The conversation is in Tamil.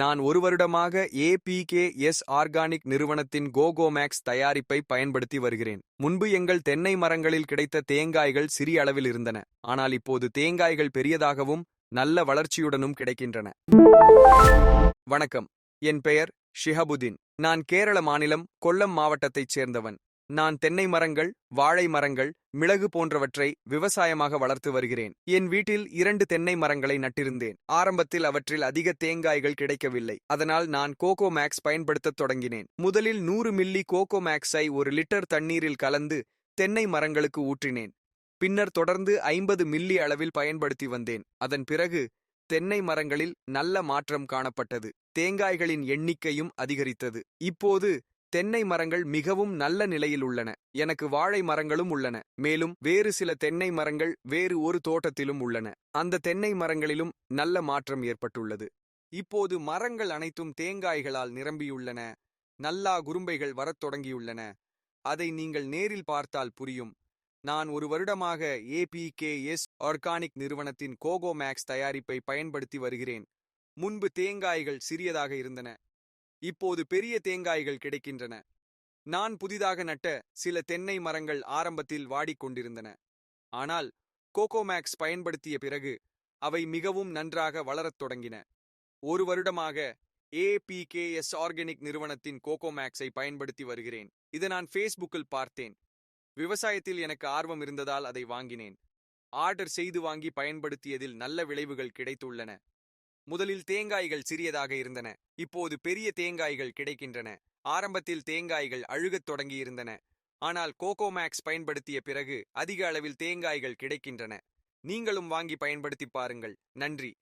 நான் ஒரு வருடமாக ஏபிகேஎஸ் ஆர்கானிக் நிறுவனத்தின் கோகோமேக்ஸ் தயாரிப்பை பயன்படுத்தி வருகிறேன். முன்பு எங்கள் தென்னை மரங்களில் கிடைத்த தேங்காய்கள் சிறிய அளவில் இருந்தன. ஆனால் இப்போது தேங்காய்கள் பெரியதாகவும் நல்ல வளர்ச்சியுடனும் கிடைக்கின்றன. வணக்கம். என் பெயர் ஷிஹபுதீன். நான் கேரள மாநிலம் கொல்லம் மாவட்டத்தைச் சேர்ந்தவன். நான் தென்னை மரங்கள் வாழை மரங்கள் மிளகு போன்றவற்றை விவசாயமாக வளர்த்து வருகிறேன். என் வீட்டில் இரண்டு தென்னை மரங்களை நட்டிருந்தேன். ஆரம்பத்தில் அவற்றில் அதிக தேங்காய்கள் கிடைக்கவில்லை. அதனால் நான் கோகோ மேக்ஸ் பயன்படுத்தத் தொடங்கினேன். முதலில் நூறு மில்லி கோகோ மேக்ஸை ஒரு லிட்டர் தண்ணீரில் கலந்து தென்னை மரங்களுக்கு ஊற்றினேன். பின்னர் தொடர்ந்து ஐம்பது மில்லி அளவில் பயன்படுத்தி வந்தேன். அதன் பிறகு தென்னை மரங்களில் நல்ல மாற்றம் காணப்பட்டது. தேங்காய்களின் எண்ணிக்கையும் அதிகரித்தது. இப்போது தென்னை மரங்கள் மிகவும் நல்ல நிலையில் உள்ளன. எனக்கு வாழை மரங்களும் உள்ளன. மேலும் வேறு சில தென்னை மரங்கள் வேறு ஒரு தோட்டத்திலும் உள்ளன. அந்த தென்னை மரங்களிலும் நல்ல மாற்றம் ஏற்பட்டுள்ளது. இப்போது மரங்கள் அனைத்தும் தேங்காய்களால் நிரம்பியுள்ளன. நல்லா குறும்பைகள் வரத் தொடங்கியுள்ளன. அதை நீங்கள் நேரில் பார்த்தால் புரியும். நான் ஒரு வருடமாக ஏபிகேஎஸ் ஆர்கானிக் நிறுவனத்தின் கோகோ மேக்ஸ் தயாரிப்பை பயன்படுத்தி வருகிறேன். முன்பு தேங்காய்கள் சிறியதாக இருந்தன. இப்போது பெரிய தேங்காய்கள் கிடைக்கின்றன. நான் புதிதாக நட்ட சில தென்னை மரங்கள் ஆரம்பத்தில் வாடிக்கொண்டிருந்தன ஆனால் கோகோமேக்ஸ் பயன்படுத்திய பிறகு அவை மிகவும் நன்றாக வளரத் தொடங்கின. ஒரு வருடமாக ஏபிகேஎஸ் ஆர்கானிக் நிறுவனத்தின் கோகோமேக்ஸை பயன்படுத்தி வருகிறேன். இதை நான் ஃபேஸ்புக்கில் பார்த்தேன். விவசாயத்தில் எனக்கு ஆர்வம் இருந்ததால் அதை வாங்கினேன். ஆர்டர் செய்து வாங்கி பயன்படுத்தியதில் நல்ல விளைவுகள் கிடைத்துள்ளன. முதலில் தேங்காய்கள் சிறியதாக இருந்தன. இப்போது பெரிய தேங்காய்கள் கிடைக்கின்றன. ஆரம்பத்தில் தேங்காய்கள் அழுகத் தொடங்கியிருந்தன. ஆனால் கோகோமேக்ஸ் பயன்படுத்திய பிறகு அதிக அளவில் தேங்காய்கள் கிடைக்கின்றன. நீங்களும் வாங்கி பயன்படுத்தி பாருங்கள். நன்றி.